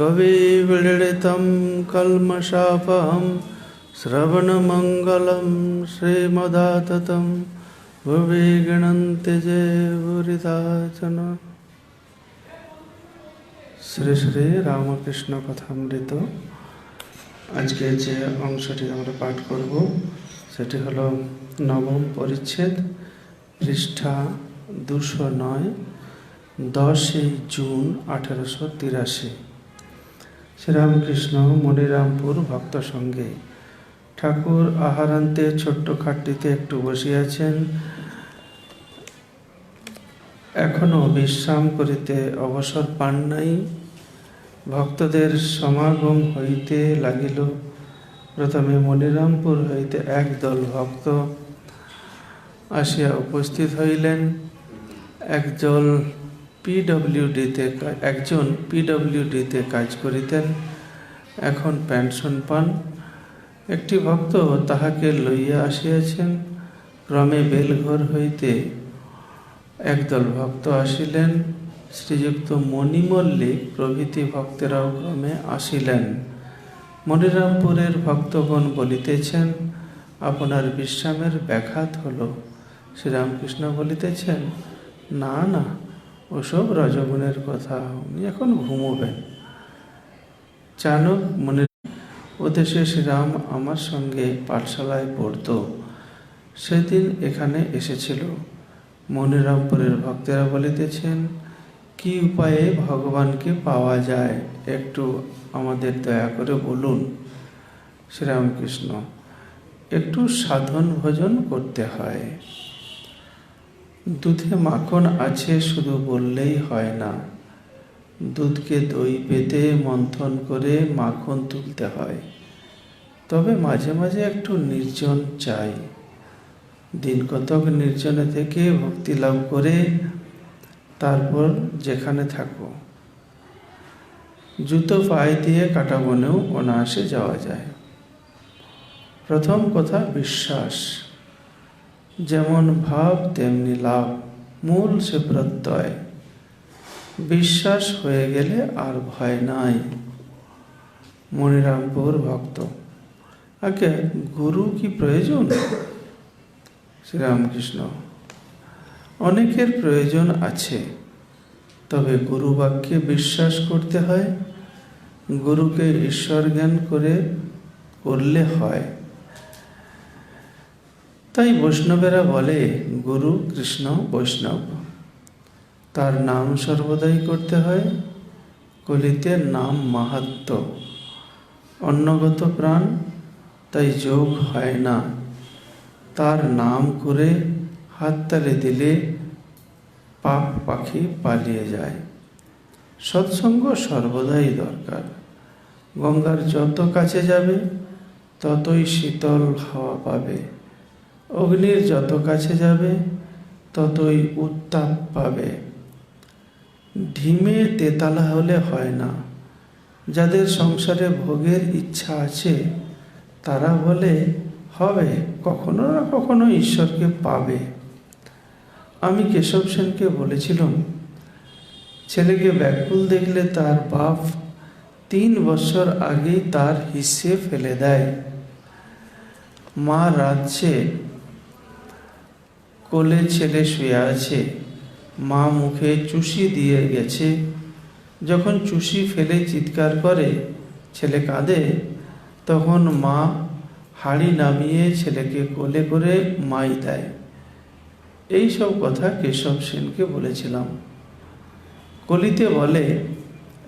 कविविललितं कल्मषापहं श्रवणमङ्गलं श्रीमदाततं भुवि गणन्ति जे बुरिदाचन শ্রী শ্রী রামকৃষ্ণ কথামৃত আজকে যে অংশটি আমরা পাঠ করব সেটি হলো নবম পরিচ্ছেদ পৃষ্ঠা দুশো নয় দশই জুন আঠেরোশো তিরাশি শ্রীরামকৃষ্ণ মনিরামপুর ভক্ত সঙ্গে ঠাকুর আহারান্তে ছোট্ট খাটটিতে একটু বসিয়াছেন। এখনও বিশ্রাম করিতে অবসর পান নাই। ভক্তদের সমাগম হইতে লাগিল। প্রথমে মনিরামপুর হইতে একদল ভক্ত আসিয়া উপস্থিত হইলেন। একজন পিডব্লিউডিতে একজন পিডব্লিউডিতে কাজ করিতেন, এখন পেনশন পান। একটি ভক্ত তাহাকে লইয়া আসিয়াছেন। ক্রমে বেলঘর হইতে একদল ভক্ত আসিলেন। শ্রীযুক্ত মণি মল্লিক প্রভৃতি ভক্তেরাও ক্রমে আসিলেন। মনিরামপুরের ভক্তগণ বলিতেছেন, আপনার বিশ্রামের ব্যাঘাত হলো। শ্রীরামকৃষ্ণ বলিতেছেন, না না ওসব রজগুণের কথা। উনি এখন ঘুমোবেন। চাণক মনে ওদেশে শ্রীরাম আমার সঙ্গে পাঠশালায় পড়তো। সেদিন এখানে এসেছিল। মনিরামপুরের ভক্তেরা বলিতেছেন, কি উপায়ে ভগবানকে পাওয়া যায়? একটু আমাদের দয়া করে বলুন। শ্রীরামকৃষ্ণ, একটু সাধন ভোজন করতে হয়। দুধে মাখন আছে শুধু বললেই হয় না। দুধকে দই পেতে মন্থন করে মাখন তুলতে হয়। তবে মাঝে মাঝে একটু নির্জন চাই। দিন কতক নির্জনে থেকে ভক্তি লাভ করে তারপর যেখানে থাকো। জুতো পায়ে দিয়ে কাটা বনেও অনায়াসে যাওয়া যায়। প্রথম কথা বিশ্বাস। যেমন ভাব, তেমনি লাভ, মূল সে প্রত্যয়। বিশ্বাস হয়ে গেলে আর ভয় নাই। মনিরামপুর ভক্ত। আগে গুরু কি প্রয়োজন? শ্রীরামকৃষ্ণ। অনেকের প্রয়োজন আছে, তবে গুরু বাক্যে বিশ্বাস করতে হয়। গুরুকে ঈশ্বর জ্ঞান করে করলে হয়। তাই বৈষ্ণবেরা বলে, গুরু, কৃষ্ণ, বৈষ্ণব। তার নাম সর্বদাই করতে হয় কলিতে নাম মাহাত্ম। অন্নগত প্রাণ, তাই যোগ হয় না। তার নাম করে হাততালি দিলে পাপ পাখি পালিয়ে যায়। সৎসঙ্গ সর্বদাই দরকার। গঙ্গার যত কাছে যাবে, ততই শীতল হাওয়া পাবে। অগ্নির যত কাছে যাবে, ততই উত্তাপ পাবে। ঢিমে তেতালা হলে হয় না। যাদের সংসারে ভোগের ইচ্ছা আছে, তারা বলে, হবে, কখনো না কখনো ঈশ্বরকে পাবে। আমি কেশব সেনকে বলেছিলাম, ছেলেকে ব্যাকুল দেখলে তার বাপ তিন বছর আগেই তার হিসে ফেলে দেয়। মা রাজ্যে কোলে ছেলে শুয়ে আছে। মা মুখে চুষি দিয়ে গেছে। যখন চুষি ফেলে চিৎকার করে, ছেলে কাঁদে, তখন মা হাড়ি নামিয়ে ছেলেকে কোলে করে মাই দেয়। এই সব কথা কেশব সেনকে বলেছিলাম। কলিতে বলে,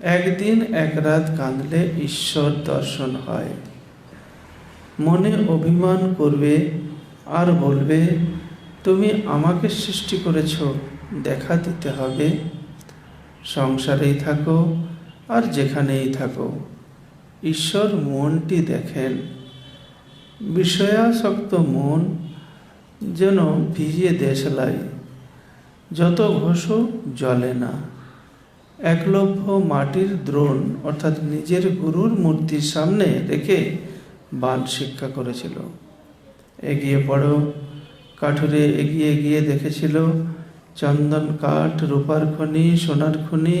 একদিন এক রাত কাঁদলে ঈশ্বর দর্শন হয়। মনে অভিমান করবে, আর বলবে তুমি আমাকে সৃষ্টি করেছ, দেখা দিতে হবে। সংসারেই থাকো আর যেখানেই থাকো। ঈশ্বর মনটি দেখেন। বিষয়াসক্ত মন যেন ভিজিয়ে দেশলাই, যত ঘোষ জলে না। একলভ্য মাটির দ্রোণ, অর্থাৎ নিজের গুরুর মূর্তির সামনে রেখে বাল শিক্ষা করেছিল। এগিয়ে পড়ো কাঠুরে এগিয়ে গিয়ে দেখেছিল, চন্দন কাঠ, রূপার খনি, সোনার খনি,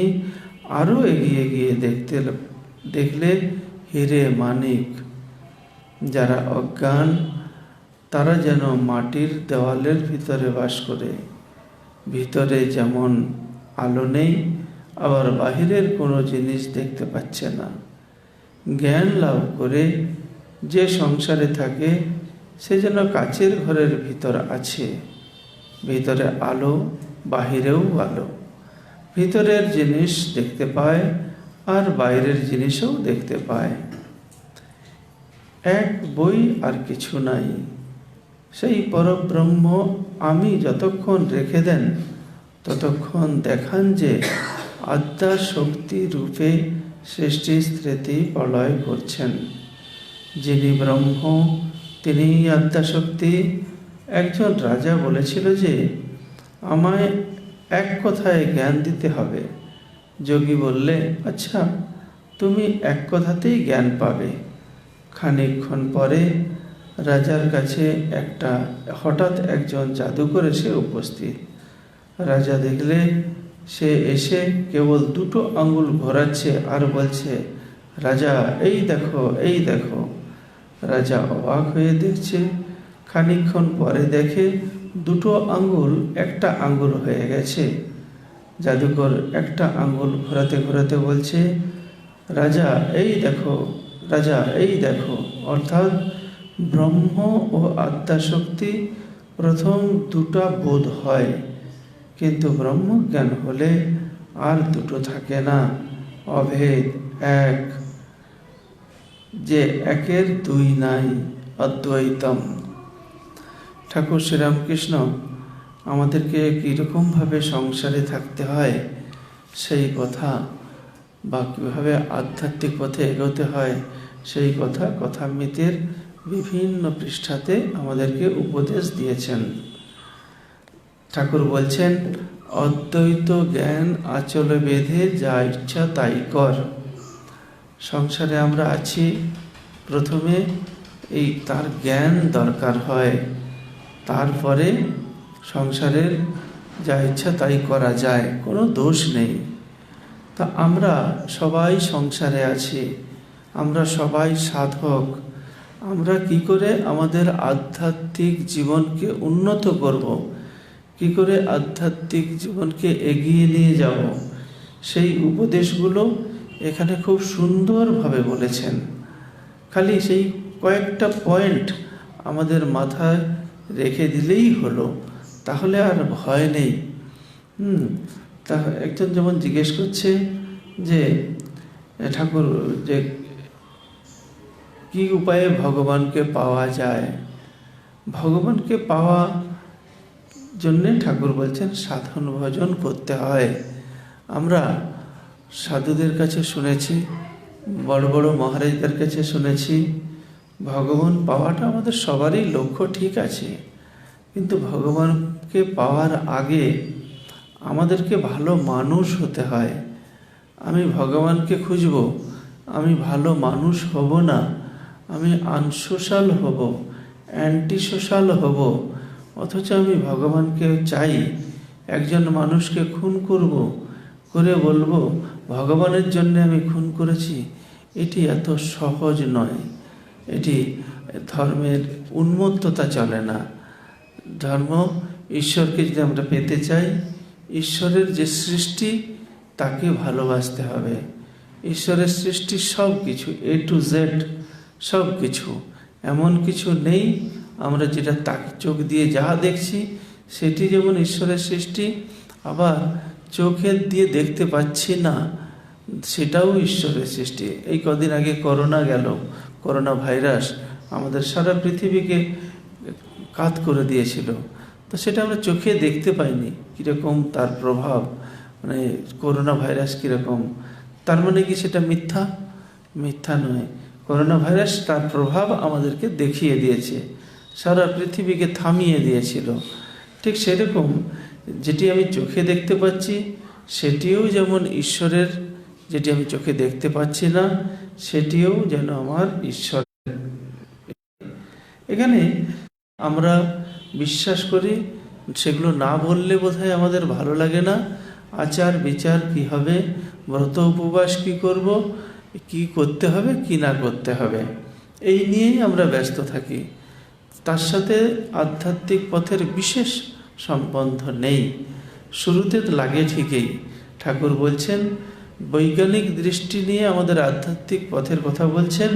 আরও এগিয়ে গিয়ে দেখতে দেখলে হিরে মানিক। যারা অজ্ঞান, তারা যেন মাটির দেওয়ালের ভিতরে বাস করে। ভিতরে যেমন আলো নেই, আবার বাহিরের কোনো জিনিস দেখতে পাচ্ছে না। জ্ঞান লাভ করে যে সংসারে থাকে সে যেন কাচের ঘরের ভিতর আছে। ভিতরে আলো, বাহিরেও আলো। ভিতরের জিনিস দেখতে পায় আর বাইরের জিনিসও দেখতে পায়। এক বই আর কিছু নাই। সেই পরব্রহ্ম আমি যতক্ষণ রেখে দেন, ততক্ষণ দেখান যে আত্মা শক্তি রূপে সৃষ্টি স্মৃতি প্রলয় করছেন। যিনি ব্রহ্ম তিনি আত্মা শক্তি একজন রাজা বলেছিল যে, আমায় এক কথায় জ্ঞান দিতে হবে। যোগী বললে আচ্ছা তুমি এক কথাতেই জ্ঞান পাবে। খানিকক্ষণ পরে রাজার কাছে একটা, হঠাৎ একজন জাদুকর এসে উপস্থিত। রাজা দেখলে, সে এসে কেবল দুটো আঙ্গুল ঘোরাচ্ছে আর বলছে, রাজা, এই দেখো এই দেখো। রাজা অবাক হয়ে দেখছে, খানিকক্ষণ পরে দেখে দুটো আঙ্গুল একটা আঙ্গুল হয়ে গেছে। জাদুকর একটা আঙ্গুল ঘোরাতে ঘোরাতে বলছে, রাজা, এই দেখো, রাজা, এই দেখো। অর্থাৎ ব্রহ্ম ও আত্মাশক্তি প্রথম দুটা বোধ হয়, কিন্তু ব্রহ্মজ্ঞান হলে আর দুটো থাকে না। অভেদ এক। যে একের দুই নাই অদ্বৈতম। ঠাকুর শ্রীরামকৃষ্ণ, আমাদেরকে কীরকমভাবে সংসারে থাকতে হয়, সেই কথা বা কীভাবে আধ্যাত্মিক পথে এগোতে হয়, সেই কথা কথামৃতের বিভিন্ন পৃষ্ঠাতে আমাদেরকে উপদেশ দিয়েছেন। ঠাকুর বলছেন, অদ্বৈত জ্ঞান আচল বেঁধে যা ইচ্ছা তাই কর। সংসারে আমরা আছি, প্রথমে এই তার জ্ঞান দরকার হয়, তারপরে সংসারের যা ইচ্ছা তাই করা যায়, কোনো দোষ নেই। তা আমরা সবাই সংসারে আছি, আমরা সবাই সাধক, আমরা কি করে আমাদের আধ্যাত্মিক জীবনকে উন্নত করব? কি করে আধ্যাত্মিক জীবনকে এগিয়ে নিয়ে যাব? সেই উপদেশগুলো এখানে খুব সুন্দরভাবে বলেছেন। খালি সেই কয়েকটা পয়েন্ট আমাদের মাথায় রেখে দিলেই হলো, তাহলে আর ভয় নেই। হুম, তা একজন যেমন জিজ্ঞেস করছে যে ঠাকুর, যে কি উপায়ে ভগবানকে পাওয়া যায়? ভগবানকে পাওয়া জন্যে ঠাকুর বলছেন, সাধন ভজন করতে হয়। আমরা সাধুদের কাছে শুনেছি, বড় বড় মহারাজদের কাছে শুনেছি, ভগবান পাওয়াটা আমাদের সবারই লক্ষ্য ঠিক আছে, কিন্তু ভগবানকে পাওয়ার আগে আমাদেরকে ভালো মানুষ হতে হয়। আমি ভগবানকে খুঁজব, আমি ভালো মানুষ হব না, আমি আনসোশাল হব অ্যান্টি সোশ্যাল হব, অথচ আমি ভগবানকে চাই, একজন মানুষকে খুন করব, করে বলব ভগবানের জন্য আমি খুন করেছি, এটি এত সহজ নয়। এটি ধর্মের উন্মত্ততা চলে না। ধর্ম ঈশ্বরকে যদি আমরা পেতে চাই, ঈশ্বরের যে সৃষ্টি, তাকে ভালোবাসতে হবে। ঈশ্বরের সৃষ্টি সব কিছু এ টু জেড সব কিছু এমন কিছু নেই, আমরা যেটা তাক চোখ দিয়ে যা দেখছি, সেটি যেমন ঈশ্বরের সৃষ্টি, আবার চোখের দিয়ে দেখতে পাচ্ছি না, সেটাও ঈশ্বরের সৃষ্টি। এই কদিন আগে করোনা গেল, করোনা ভাইরাস আমাদের সারা পৃথিবীকে কাত করে দিয়েছিল। তো সেটা আমরা চোখে দেখতে পাইনি, কীরকম তার প্রভাব মানে করোনা ভাইরাস কীরকম। তার মানে কি সেটা মিথ্যা? মিথ্যা নয়। করোনা ভাইরাস তার প্রভাব আমাদেরকে দেখিয়ে দিয়েছে, সারা পৃথিবীকে থামিয়ে দিয়েছিল। ঠিক সেরকম যেটি আমি চোখে দেখতে পাচ্ছি, সেটিও যেমন ঈশ্বরের, যেটি আমি চোখে দেখতে পাচ্ছি না, সেটিও যেন আমার ঈশ্বর। এখানে আমরা বিশ্বাস করি, সেগুলো না বললে বোধহয় আমাদের ভালো লাগে না। আচার বিচার কি হবে? ব্রত উপবাস কি করব? কি করতে হবে? কি না করতে হবে? এই নিয়েই আমরা ব্যস্ত থাকি। তার সাথে আধ্যাত্মিক পথের বিশেষ সম্বন্ধ নেই। শুরুতে তো লাগে ঠিকই। ঠাকুর বলছেন, বৈজ্ঞানিক দৃষ্টি নিয়ে আমাদের আধ্যাত্মিক পথের কথা বলছেন।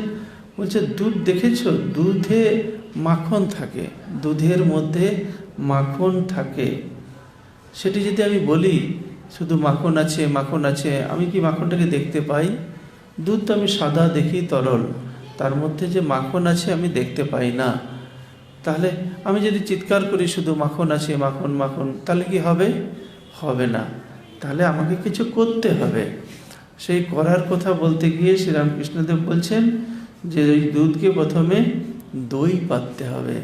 বলছে, দুধ দেখেছ? দুধে মাখন থাকে। দুধের মধ্যে মাখন থাকে। সেটি যদি আমি বলি, শুধু মাখন আছে মাখন আছে, আমি কি মাখনটাকে দেখতে পাই? দুধ তো আমি সাদা দেখি তরল। তার মধ্যে যে মাখন আছে আমি দেখতে পাই না। তাহলে আমি যদি চিৎকার করি শুধু মাখন আছে মাখন মাখন, তাহলে কি হবে? হবে না। তাহলে আমাকে কিছু করতে হবে। সেই করার কথা বলতে গিয়ে শ্রীরামকৃষ্ণদেব বলছেন যে ওই দুধকে প্রথমে দই পাততে হবে।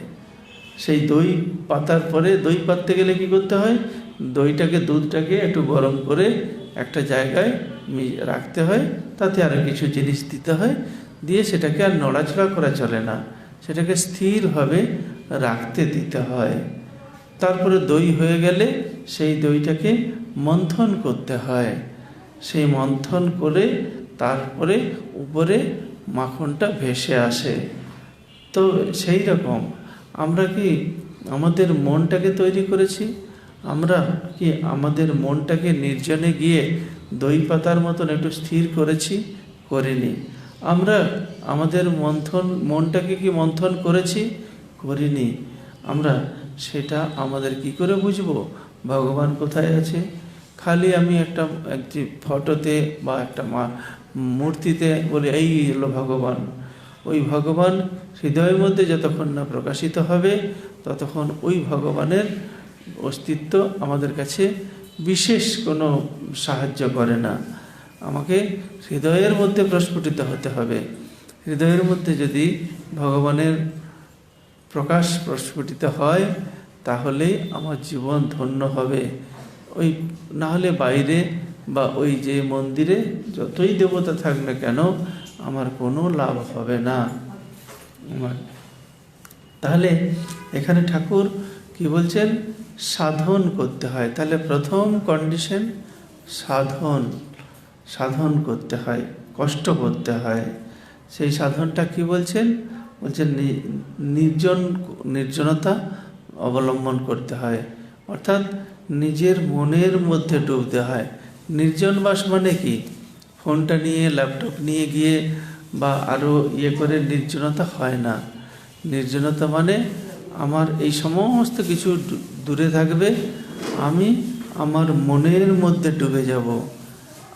সেই দই পাতার পরে দই পাততে গেলে কি করতে হয়? দইটাকে, দুধটাকে একটু গরম করে একটা জায়গায় রাখতে হয়। তাতে আরও কিছু জিনিস দিতে হয়। দিয়ে সেটাকে আর নড়াচড়া করা চলে না। সেটাকে স্থিরভাবে রাখতে দিতে হয়। তারপরে দই হয়ে গেলে সেই দইটাকে মন্থন করতে হয়। সেই মন্থন করে তারপরে উপরে মাখনটা ভেসে আসে। তো সেই রকম আমরা কি আমাদের মনটাকে তৈরি করেছি? আমরা কি আমাদের মনটাকে নির্জনে গিয়ে দই পাতার মতন একটু স্থির করেছি? করিনি। আমরা আমাদের মন্থন, মনটাকে কি মন্থন করেছি? করিনি। আমরা সেটা আমাদের কি করে বুঝব? ভগবান কোথায় আছে? খালি আমি একটা, একটি ফটোতে বা একটা মা, মূর্তিতে বলি, এই হলো ভগবান। ওই ভগবান হৃদয়ের মধ্যে যতক্ষণ না প্রকাশিত হবে, ততক্ষণ ওই ভগবানের অস্তিত্ব আমাদের কাছে বিশেষ কোনো সাহায্য করে না। আমাকে হৃদয়ের মধ্যে প্রস্ফুটিত হতে হবে। হৃদয়ের মধ্যে যদি ভগবানের প্রকাশ প্রস্ফুটিত হয় তাহলেই আমার জীবন ধন্য হবে। ওই না হলে বাইরে বা ওই যে মন্দিরে যতই দেবতা থাক না কেন, আমার কোনো লাভ হবে না। তাহলে এখানে ঠাকুর কি বলছেন? সাধন করতে হয়। তাহলে প্রথম কন্ডিশন সাধন। সাধন করতে হয়, কষ্ট করতে হয়। সেই সাধনটা কি বলছেন? বলছেন নির্জন, নির্জনতা অবলম্বন করতে হয়। অর্থাৎ নিজের মনের মধ্যে ডুবতে হয়। নির্জন বাস মানে কি? ফোনটা নিয়ে, ল্যাপটপ নিয়ে গিয়ে বা আরও ইয়ে করে নির্জনতা হয় না। নির্জনতা মানে আমার এই সমস্ত কিছু দূরে থাকবে, আমি আমার মনের মধ্যে ডুবে যাব।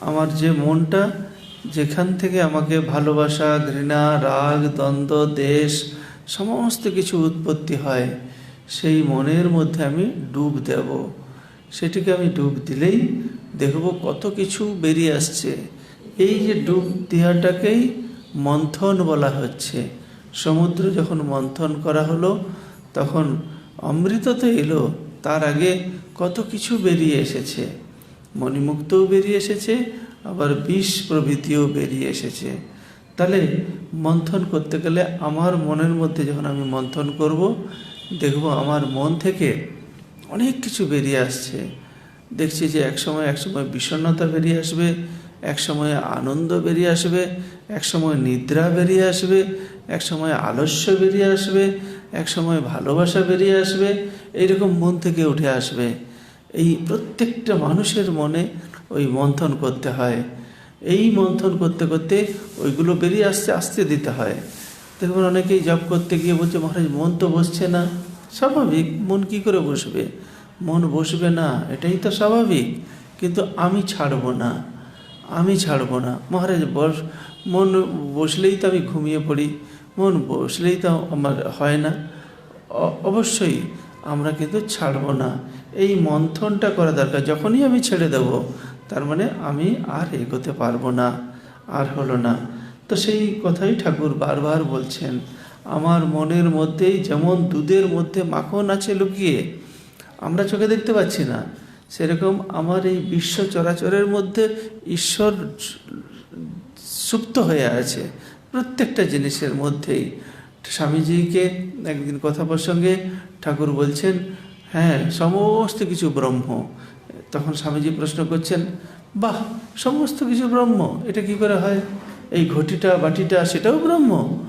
আমার যে মনটা, যেখান থেকে আমাকে ভালোবাসা, ঘৃণা, রাগ, দ্বন্দ্ব, দেশ, সমস্ত কিছু উৎপত্তি হয়, সেই মনের মধ্যে আমি ডুব দেব। সেটিকে আমি ডুব দিলেই দেখব কত কিছু বেরিয়ে আসছে। এই যে ডুব দেওয়াটাকেই মন্থন বলা হচ্ছে। সমুদ্র যখন মন্থন করা হলো, তখন অমৃত তো এলো, তার আগে কত কিছু বেরিয়ে এসেছে। মণিমুক্তও বেরিয়ে এসেছে, আবার বিষ প্রভৃতিও বেরিয়ে এসেছে। তাহলে মন্থন করতে গেলে আমার মনের মধ্যে যখন আমি মন্থন করব, দেখব আমার মন থেকে অনেক কিছু বেরিয়ে আসছে। দেখছি যে এক সময় এক সময় বিষণ্ণতা বেরিয়ে আসবে এক সময় আনন্দ বেরিয়ে আসবে এক সময় নিদ্রা বেরিয়ে আসবে এক সময় আলস্য বেরিয়ে আসবে এক সময় ভালোবাসা বেরিয়ে আসবে, এইরকম মন থেকে উঠে আসবে। এই প্রত্যেকটা মানুষের মনে ওই মন্থন করতে হয়। এই মন্থন করতে করতে ওইগুলো বেরিয়ে আসতে আসতে দিতে হয়। দেখবেন অনেকেই জব করতে গিয়ে বলছে, মহারাজ, মন তো বসছে না। স্বাভাবিক, মন কি করে বসবে? মন বসবে না, এটাই তো স্বাভাবিক। কিন্তু আমি ছাড়ব না, আমি ছাড়ব না। মহারাজ, বস, মন বসলেই তো আমি ঘুমিয়ে পড়ি। মন বসলেই তো আমার হয় না। অবশ্যই আমরা কিন্তু ছাড়বো না। এই মন্থনটা করা দরকার, যখনই আমি ছেড়ে দেব, তার মানে আমি আর এগোতে পারব না, আর হলো না। তো সেই কথাই ঠাকুর বারবার বলছেন, আমার মনের মধ্যেই যেমন দুধের মধ্যে মাখন আছে লুকিয়ে, আমরা চোখে দেখতে পাচ্ছি না। সেরকম আমার এই বিশ্ব চরাচরের মধ্যে ঈশ্বর সুপ্ত হয়ে আছে প্রত্যেকটা জিনিসের মধ্যেই। স্বামীজিকে একদিন কথা প্রসঙ্গে ঠাকুর বলছেন হ্যাঁ সমস্ত কিছু ব্রহ্ম। তখন স্বামীজি প্রশ্ন করছেন, বাহ, সমস্ত কিছু ব্রহ্ম, এটা কি করে হয়? এই ঘটিটা, বাটিটা, সেটাও ব্রহ্ম?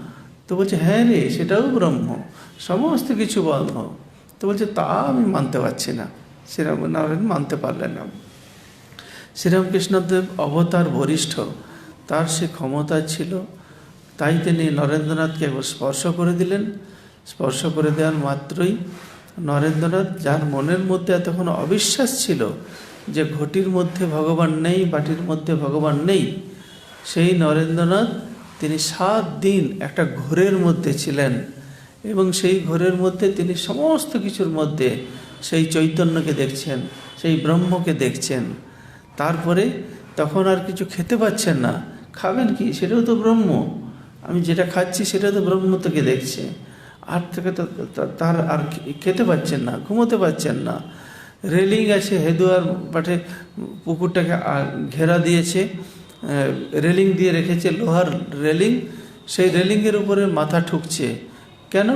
তো বলছে হ্যাঁ রে, সেটাও ব্রহ্ম, সমস্ত কিছু ব্রহ্ম। তো বলছে, তা আমি মানতে পারছি না। শ্রীরাম নারায়ণ মানতে পারলেন না। শ্রীরামকৃষ্ণদেব অবতার বরিষ্ঠ, তার সে ক্ষমতা ছিল তাই তিনি নরেন্দ্রনাথকে একবার স্পর্শ করে দিলেন। স্পর্শ করে দেওয়ার মাত্রই নরেন্দ্রনাথ, যার মনের মধ্যে এতক্ষণ অবিশ্বাস ছিল যে ঘটির মধ্যে ভগবান নেই, বাটির মধ্যে ভগবান নেই, সেই নরেন্দ্রনাথ তিনি সাত দিন একটা ঘোরের মধ্যে ছিলেন এবং সেই ঘোরের মধ্যে তিনি সমস্ত কিছুর মধ্যে সেই চৈতন্যকে দেখছেন, সেই ব্রহ্মকে দেখছেন। তারপরে তখন আর কিছু খেতে পাচ্ছেন না। খাবেন কি? সেটাও তো ব্রহ্ম। আমি যেটা খাচ্ছি সেটা তো ব্রহ্ম থেকে দেখছে। আর থেকে তো তার আর খেতে পাচ্ছেন না, ঘুমোতে পাচ্ছেন না। রেলিং আছে, হেদুয়ার পাঠে পুকুরটাকে ঘেরা দিয়েছে। রেলিং দিয়ে রেখেছে, লোহার রেলিং। সেই রেলিংয়ের উপরে মাথা ঠুকছে। কেন?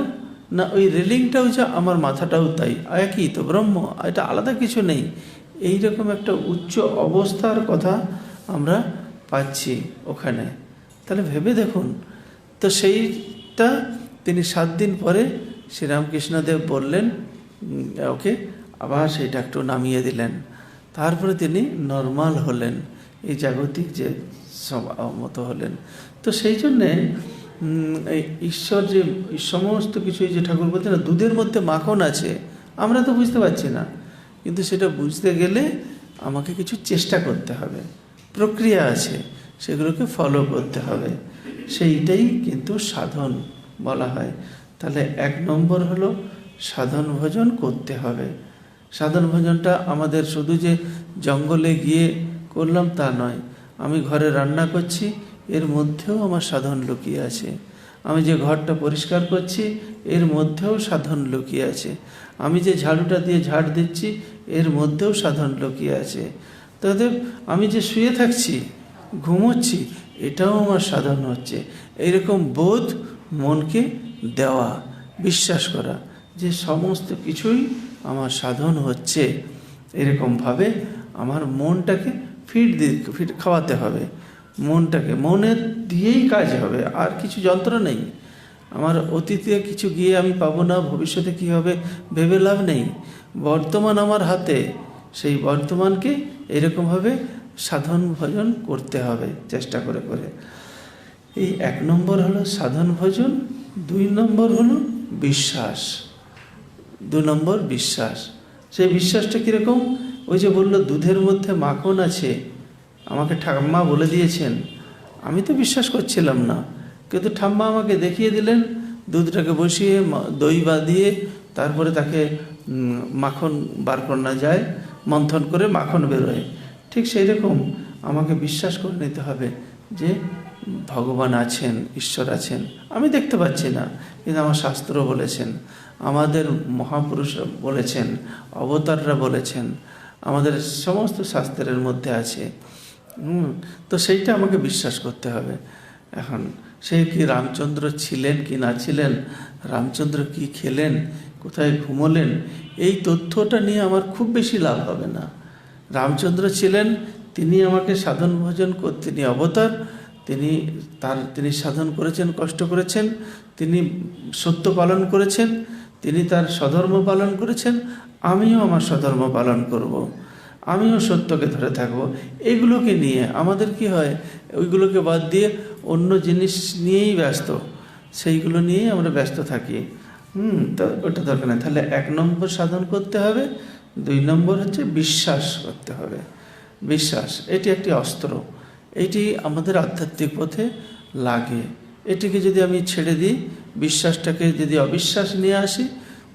না, ওই রেলিংটাও যা আমার মাথাটাও তাই, একই তো ব্রহ্ম, এটা আলাদা কিছু নেই। এই রকম একটা উচ্চ অবস্থার কথা আমরা পাচ্ছি ওখানে। তাহলে ভেবে দেখুন তো সেইটা তিনি সাত দিন পরে শ্রীরামকৃষ্ণদেব বললেন ওকে, আবার সেইটা একটু নামিয়ে দিলেন। তারপরে তিনি নর্মাল হলেন, এই জাগতিক যে মতো হলেন। তো সেই জন্যে ঈশ্বর যে সমস্ত কিছু যে ঠাকুর বলতে না, দুধের মধ্যে মাখন আছে, আমরা তো বুঝতে পারছি না। কিন্তু সেটা বুঝতে গেলে আমাকে কিছু চেষ্টা করতে হবে, প্রক্রিয়া আছে, সেগুলোকে ফলো করতে হবে। সেইটাই কিন্তু সাধন বলা হয়। তাহলে এক নম্বর হলো সাধন ভোজন করতে হবে। সাধন ভোজনটা আমাদের শুধু যে জঙ্গলে গিয়ে করলাম তা নয়। আমি ঘরে রান্না করছি, এর মধ্যেও আমার সাধন লুকিয়ে আছে। আমি যে ঘরটা পরিষ্কার করছি, এর মধ্যেও সাধন লুকিয়ে আছে। আমি যে ঝাড়ুটা দিয়ে ঝাড় দিচ্ছি, এর মধ্যেও সাধন লুকিয়ে আছে। তাদের আমি যে শুয়ে থাকছি, ঘুমোচ্ছি এটাও আমার সাধন হচ্ছে। এইরকম বোধ মনকে দেওয়া, বিশ্বাস করা যে সমস্ত কিছুই আমার সাধন হচ্ছে, এরকমভাবে আমার মনটাকে ফিট দিয়ে ফিট খাওয়াতে হবে। মনটাকে, মনের দিয়েই কাজ হবে, আর কিছু যন্ত্র নেই। আমার অতীতে কিছু গিয়ে আমি পাবো না, ভবিষ্যতে কী হবে ভেবে লাভ নেই। বর্তমান আমার হাতে, সেই বর্তমানকে এরকমভাবে সাধন ভজন করতে হবে, চেষ্টা করে করে। এই এক নম্বর হলো সাধন ভজন, দুই নম্বর হলো বিশ্বাস। দু নম্বর বিশ্বাস। সেই বিশ্বাসটা কীরকম? ওই যে বলল, দুধের মধ্যে মাখন আছে, আমাকে ঠাম্মা বলে দিয়েছেন। আমি তো বিশ্বাস করছিলাম না, কিন্তু ঠাম্মা আমাকে দেখিয়ে দিলেন, দুধটাকে বসিয়ে দই বা দিয়ে তারপরে তাকে মাখন বার করানো যায়, মন্থন করে মাখন বেরোয়। ঠিক সেই রকম আমাকে বিশ্বাস করে নিতে হবে যে ভগবান আছেন, ঈশ্বর আছেন। আমি দেখতে পাচ্ছি না, কিন্তু আমার শাস্ত্র বলেছেন, আমাদের মহাপুরুষরা বলেছেন, অবতাররা বলেছেন, আমাদের সমস্ত শাস্ত্রের মধ্যে আছে। তো সেইটা আমাকে বিশ্বাস করতে হবে। এখন সে কি রামচন্দ্র ছিলেন কি না ছিলেন, রামচন্দ্র কি খেলেন, কোথায় ঘুমোলেন, এই তথ্যটা নিয়ে আমার খুব বেশি লাভ হবে না। রামচন্দ্র ছিলেন, তিনি আমাকে সাধন ভোজন তিনি অবতার, তিনি তার, তিনি সাধন করেছেন, কষ্ট করেছেন, তিনি সত্য পালন করেছেন, তিনি তার স্বধর্ম পালন করেছেন, আমিও আমার স্বধর্ম পালন করব। আমিও সত্যকে ধরে থাকব এগুলোকে নিয়ে আমাদের কি হয়, ওইগুলোকে বাদ দিয়ে অন্য জিনিস নিয়েই ব্যস্ত, সেইগুলো নিয়েই আমরা ব্যস্ত থাকি হুম, তো ওটা দরকার নেই তাহলে এক নম্বর সাধন করতে হবে দুই নম্বর হচ্ছে বিশ্বাস করতে হবে। বিশ্বাস, এটি একটি অস্ত্র। এটি আমাদের আধ্যাত্মিক পথে লাগে। এটিকে যদি আমি ছেড়ে দিই, বিশ্বাসটাকে যদি অবিশ্বাস নিয়ে আসি,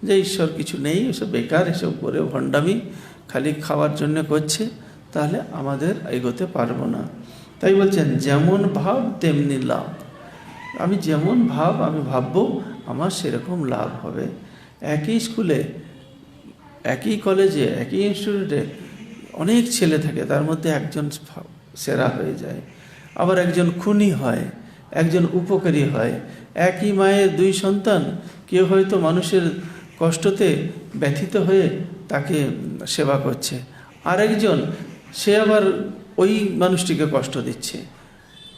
যে ঈশ্বর কিছু নেই, এসব বেকার, এসব করে ভণ্ডামি, খালি খাওয়ার জন্য করছে, তাহলে আমাদের এগোতে পারব না। তাই বলছেন, যেমন ভাব, তেমনি লাভ। আমি যেমন ভাব, আমি ভাববো, আমার সেরকম লাভ হবে। একই স্কুলে একই কলেজে, একই ইনস্টিটিউটে অনেক ছেলে থাকে, তার মধ্যে একজন সেরা হয়ে যায়। আবার একজন খুনি হয়, একজন উপকারী হয়। একই মায়ের দুই সন্তান, কেউ হয়তো মানুষের কষ্টতে ব্যথিত হয়ে তাকে সেবা করছে। আরেকজন, সে আবার ওই মানুষটিকে কষ্ট দিচ্ছে।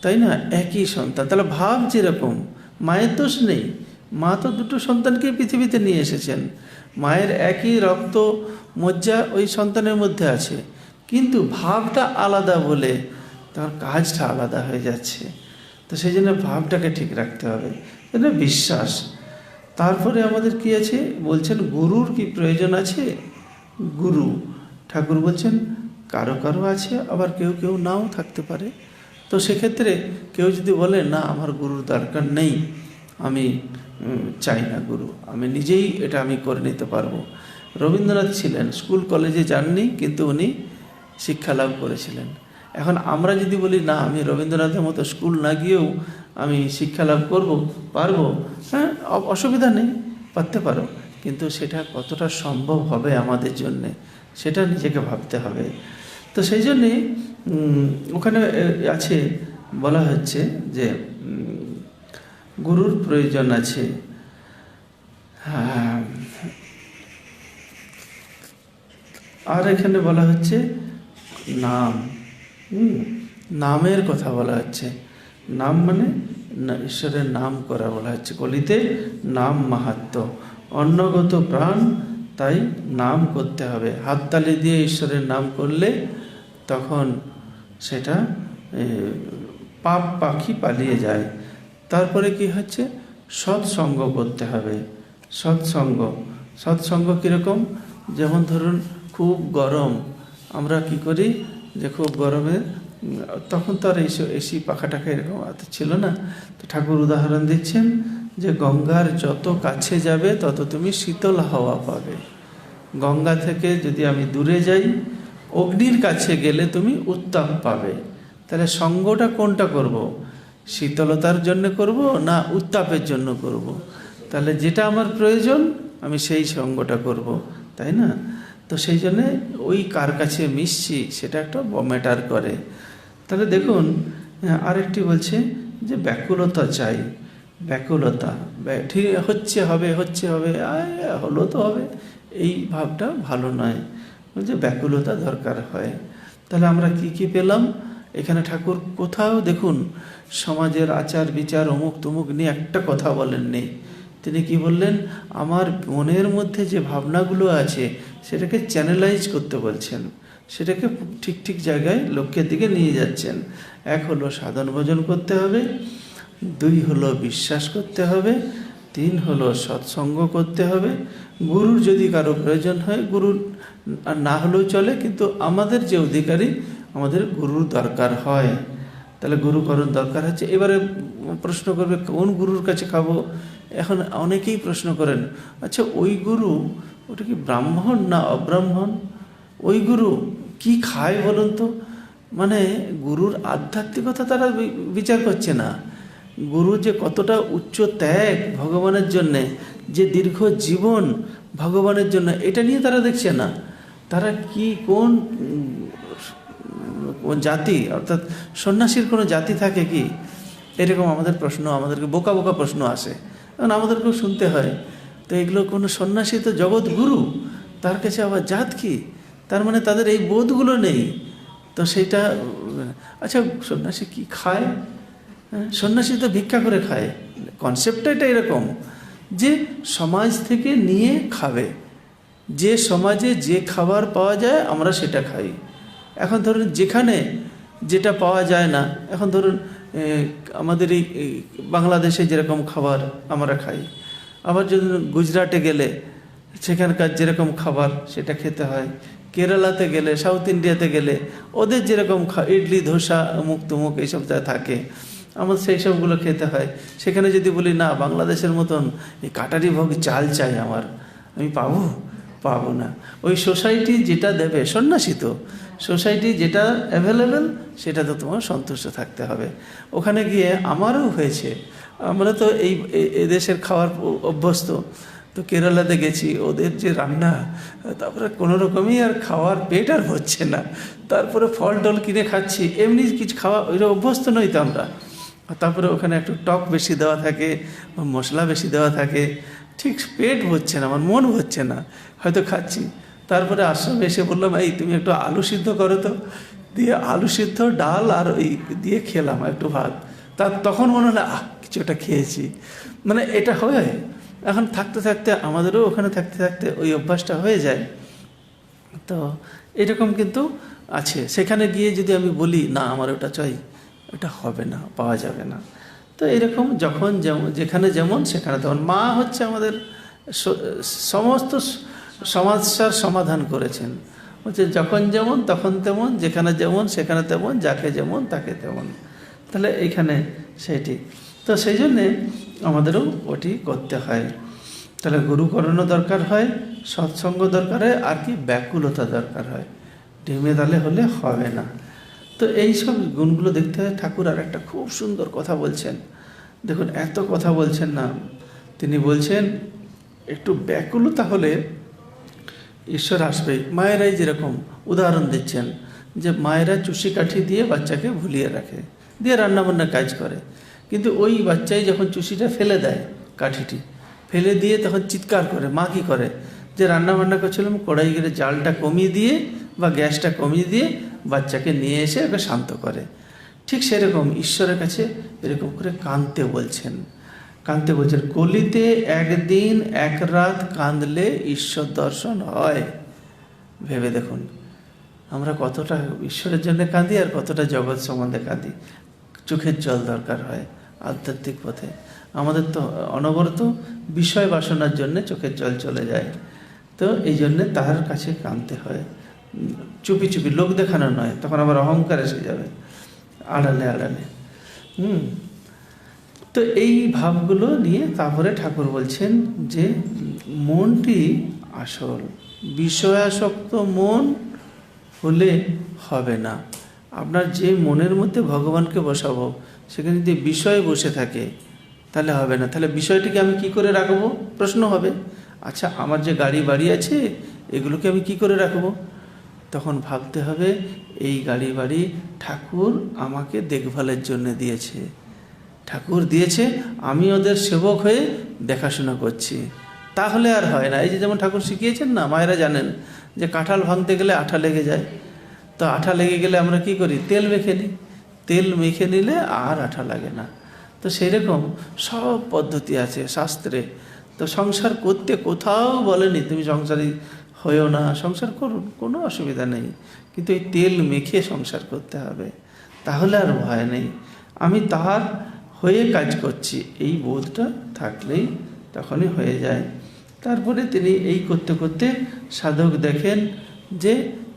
তাই না? একই সন্তান। তাহলে ভাব যেরকম, মায়ের দোষ নেই। মা তো দুটো সন্তানকে পৃথিবীতে নিয়ে এসেছেন। মায়ের একই রক্ত মজ্জা ওই সন্তানের মধ্যে আছে। কিন্তু ভাবটা আলাদা বলে তার কাজটা আলাদা হয়ে যাচ্ছে। তো সেই জন্য ভাবটাকে ঠিক রাখতে হবে। এটা বিশ্বাস। তারপরে আমাদের কি আছে? বলছেন, গুরুর কি প্রয়োজন আছে? গুরু। ঠাকুর বলছেন, কারও কারও আছে, আবার কেউ কেউ নাও থাকতে পারে। তো সেক্ষেত্রে কেউ যদি বলে, না, আমার গুরুর দরকার নেই, আমি চাই না, গুরু। আমি নিজেই এটা আমি করে নিতে পারব। রবীন্দ্রনাথ ছিলেন, স্কুল, কলেজে যাননি, কিন্তু উনি শিক্ষা লাভ করেছিলেন। এখন আমরা যদি বলি, না, আমি রবীন্দ্রনাথের মতো স্কুল না গিয়েও আমি শিক্ষা লাভ করব, পারব? হ্যাঁ অসুবিধা নেই, পারতে পারো। কিন্তু সেটা কতটা সম্ভব হবে আমাদের জন্যে, সেটা নিজেকে ভাবতে হবে। তো সেই জন্যে ওখানে আছে, বলা হচ্ছে যে গুরুর প্রয়োজন আছে। আর এখানে বলা হচ্ছে নাম। নামের কথা বলা হচ্ছে। নাম মানে ঈশ্বরের নাম করা বলা হচ্ছে। কলিতে নাম মাহাত্ম। অন্নগত প্রাণ, তাই নাম করতে হবে। হাততালি দিয়ে ঈশ্বরের নাম করলে তখন সেটা পাপ পাখি পালিয়ে যায়। তারপরে কি হচ্ছে? সৎসঙ্গ করতে হবে। সৎসঙ্গ। সৎসঙ্গ কীরকম? যেমন ধরুন, খুব গরম। আমরা কি করি যে খুব গরমে, তখন তো আর এসি এসি পাখা টাখা এরকম ছিল না। তো ঠাকুর উদাহরণ দিচ্ছেন যে গঙ্গার যত কাছে যাবে, তত তুমি শীতল হাওয়া পাবে। গঙ্গা থেকে যদি আমি দূরে যাই, অগ্নির কাছে গেলে তুমি উত্তাপ পাবে। তাহলে সঙ্গটা কোনটা করব। শীতলতার জন্য করব না উত্তাপের জন্য করব। তাহলে যেটা আমার প্রয়োজন আমি সেই সঙ্গটা করব। তাই না? তো সেই জন্যে ওই কার কাছে মিশছি সেটা একটা ম্যাটার করে। তাহলে দেখুন আরেকটি বলছে যে ব্যাকুলতা চাই ব্যাকুলতা। ব্যা- ঠিক হচ্ছে হবে হচ্ছে হবে আয়, হলো তো হবে। এই ভাবটা ভালো নয়। বলছে ব্যাকুলতা দরকার হয়। তাহলে আমরা কি কি পেলাম? এখানে ঠাকুর কোথাও দেখুন, সমাজের আচার বিচার অমুক তমুক নিয়ে একটা কথা বলেননি তিনি কি বললেন, আমার মনের মধ্যে যে ভাবনাগুলো আছে, সেটাকে চ্যানেলাইজ করতে বলছেন। সেটাকে ঠিক ঠিক জায়গায় লক্ষ্যের দিকে নিয়ে যাচ্ছেন। এক হলো সাধন ভোজন করতে হবে, দুই হলো বিশ্বাস করতে হবে, তিন হলো সৎসঙ্গ করতে হবে। গুরুর যদি কারও প্রয়োজন হয়, গুরুর না হলেও চলে, কিন্তু আমাদের যে অধিকারী আমাদের গুরুর দরকার হয়। তাহলে গুরুকরণ দরকার হচ্ছে। এবারে প্রশ্ন করবে, কোন গুরুর কাছে খাব? এখন অনেকেই প্রশ্ন করেন আচ্ছা ওই গুরু ওটা কি ব্রাহ্মণ না অব্রাহ্মণ? ওই গুরু কি খায় বলুন তো? মানে গুরুর আধ্যাত্মিকতা তারা বিচার করছে না। গুরু যে কতটা উচ্চ ত্যাগ ভগবানের জন্যে, যে দীর্ঘ জীবন ভগবানের জন্য, এটা নিয়ে তারা দেখছে না। তারা কি কোন জাতি অর্থাৎ সন্ন্যাসীর কোনো জাতি থাকে কি? এরকম আমাদের প্রশ্ন আমাদেরকে বোকা বোকা প্রশ্ন আসে। কারণ আমাদেরকেও শুনতে হয় তো এগুলো কোনো সন্ন্যাসী তো জগৎ গুরু তার কাছে আবার জাত কি? তার মানে তাদের এই বোধগুলো নেই। তো সেটা আচ্ছা সন্ন্যাসী কি খায়? হ্যাঁ, সন্ন্যাসী তো ভিক্ষা করে খায়। কনসেপ্টটা এটা এরকম যে সমাজ থেকে নিয়ে খাবে। যে সমাজে যে খাবার পাওয়া যায় আমরা সেটা খাই। এখন ধরুন যেখানে যেটা পাওয়া যায় না, এখন ধরুন আমাদের এই বাংলাদেশে যেরকম খাবার আমরা খাই, আবার যদি গুজরাটে গেলে সেখানকার যেরকম খাবার সেটা খেতে হয়, কেরালাতে গেলে, সাউথ ইন্ডিয়াতে গেলে ওদের যেরকম ইডলি, ধোসা অমুক তুমুক এইসব যা থাকে, আমার সেই সবগুলো খেতে হয়। সেখানে যদি বলি, না, বাংলাদেশের মতন এই কাটারি ভোগ চাল চাই আমার, আমি পাবো? পাবো না। ওই সোসাইটি যেটা দেবে, সন্ন্যাসী তো সোসাইটি যেটা অ্যাভেলেবেল সেটা তো তোমার সন্তুষ্ট থাকতে হবে। ওখানে গিয়ে আমারও হয়েছে। আমরা তো এই এদেশের খাওয়ার অভ্যস্ত। তো কেরালাতে গেছি, ওদের যে রান্না, তারপরে কোনো রকমই আর খাওয়ার পেট আর হচ্ছে না। তারপরে ফল টল কিনে খাচ্ছি, এমনি কিছু খাওয়া, ওইটা অভ্যস্ত নই তো আমরা। তারপরে ওখানে একটু টক বেশি দেওয়া থাকে, মশলা বেশি দেওয়া থাকে। ঠিক পেট ভরছে না, আমার মন ভরছে না, হয়তো খাচ্ছি। তারপরে আশ্রমে এসে বললাম, এই, তুমি একটু আলু সিদ্ধ করো তো। দিয়ে আলু সিদ্ধ, ডাল আর ওই দিয়ে খেলাম একটু ভাত। তার তখন মনে হলো, আহ, কিছু একটা খেয়েছি। মানে এটা হয়। এখন থাকতে থাকতে, আমাদেরও ওখানে থাকতে থাকতে ওই অভ্যাসটা হয়ে যায়। তো এরকম কিন্তু আছে। সেখানে গিয়ে যদি আমি বলি, না, আমার ওটা চাই ওটা হবে না, পাওয়া যাবে না। তো এরকম যখন যেমন যেখানে যেমন সেখানে তেমন। মা হচ্ছে আমাদের সমস্ত সমস্যার সমাধান করেছেন। হচ্ছে যখন যেমন তখন তেমন, যেখানে যেমন সেখানে তেমন, যাকে যেমন তাকে তেমন। তাহলে এইখানে সেটি তো সেই জন্যে আমাদেরও ওটি করতে হয়। তাহলে গুরুকরণও দরকার হয়, সৎসঙ্গ দরকার হয়, আর কি ব্যাকুলতা দরকার হয়। ঢিমে তালে হলে হবে না। তো এই সব গুণগুলো দেখতে হয় ঠাকুর আর একটা খুব সুন্দর কথা বলছেন। দেখুন, এত কথা বলছেন না। তিনি বলছেন, একটু ব্যাকুলতা হলে ঈশ্বর আসবে। মায়েরাই যেরকম উদাহরণ দিচ্ছেন যে মায়েরা চুষি কাঠি দিয়ে বাচ্চাকে ভুলিয়ে রাখে, দিয়ে রান্নাবান্নার কাজ করে। কিন্তু ওই বাচ্চাই যখন চুষিটা ফেলে দেয় কাঠিটি, ফেলে দিয়ে তখন চিৎকার করে, মা কী করে? যে রান্নাবান্না করছিলাম কড়াই গেলে জালটা কমিয়ে দিয়ে বা গ্যাসটা কমিয়ে দিয়ে বাচ্চাকে নিয়ে এসে ওকে শান্ত করে। ঠিক সেরকম ঈশ্বরের কাছে এরকম করে কাঁদতে বলছেন। কাঁদতে বলছেন, কলিতে একদিন এক রাত কাঁদলে ঈশ্বর দর্শন হয়। ভেবে দেখুন, আমরা কতটা ঈশ্বরের জন্য কাঁদি আর কতটা জগৎ সম্বন্ধে কাঁদি। চোখের জল দরকার হয় আধ্যাত্মিক পথে। আমাদের তো অনবরত বিষয় বাসনার জন্য চোখের জল চলে যায়। তো এই জন্যে তার কাছে কাঁদতে হয়। চুপি চুপি লোক দেখানো নয়, তখন আবার অহংকার এসে যাবে, আড়ালে আড়ালে। হুম। তো এই ভাবগুলো নিয়ে তারপরে ঠাকুর বলছেন যে, মনটি আসল, বিষয়াসক্ত মন হলে হবে না। আপনার যে মনের মধ্যে ভগবানকে বসাবো, সেখানে যদি বিষয় বসে থাকে, তাহলে হবে না। তাহলে বিষয়টিকে আমি কি করে রাখব? প্রশ্ন হবে আচ্ছা আমার যে গাড়ি বাড়ি আছে, এগুলোকে আমি কি করে রাখব? তখন ভাবতে হবে, এই গাড়ি বাড়ি ঠাকুর আমাকে দেখভালের জন্য দিয়েছে। ঠাকুর দিয়েছে, আমি ওদের সেবক হয়ে দেখাশোনা করছি। তাহলে আর হয় না। এই যে যেমন ঠাকুর শিখিয়েছেন না, মায়েরা জানেন যে কাঁঠাল ভাঙতে গেলে আঠা লেগে যায়। তো আঠা লেগে গেলে আমরা কি করি? তেল মেখে নিই। তেল মেখে নিলে আর আঠা লাগে না। তো সেই রকম সব পদ্ধতি আছে শাস্ত্রে। তো সংসার করতে কোথাও বলেনি, তুমি সংসারী হয়েও না, সংসার করুন, কোনো অসুবিধা নেই। কিন্তু এই তেল মেখে সংসার করতে হবে, তাহলে আর ভয় নেই। আমি তাহার হয়ে কাজ করছি, এই বোধটা থাকলেই তখনই হয়ে যায়। তারপরে তিনি এই করতে করতে সাধক দেখেন যে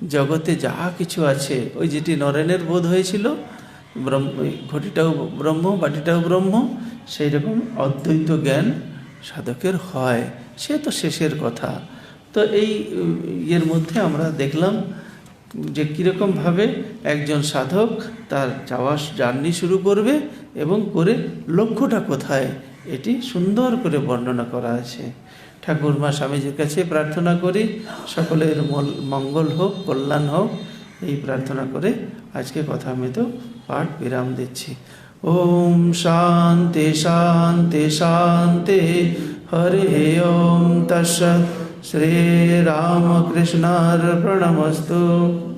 জগতে যা কিছু আছে, ওই যেটি নরেনের বোধ হয়েছিল, ব্রহ্ম ঘটিটাও ব্রহ্ম, বাটিটাও ব্রহ্ম সেই রকম অদ্বৈত জ্ঞান সাধকের হয়। সে তো শেষের কথা। তো এই ইয়ের মধ্যে আমরা দেখলাম যে কীরকমভাবে একজন সাধক তার যাওয়া, জার্নি শুরু করবে এবং করে লক্ষ্যটা কোথায় এটি সুন্দর করে বর্ণনা করা আছে। ঠাকুর মা স্বামীজির কাছে প্রার্থনা করি, সকলের মঙ্গল হোক, কল্যাণ হোক, এই প্রার্থনা করে আজকে কথা আমি তো পাঠ বিরাম দিচ্ছি। ওম শান্তি শান্তি শান্তি, হরে ওম তৎসৎ। श्रीरामकृष्णार्पणमस्तु।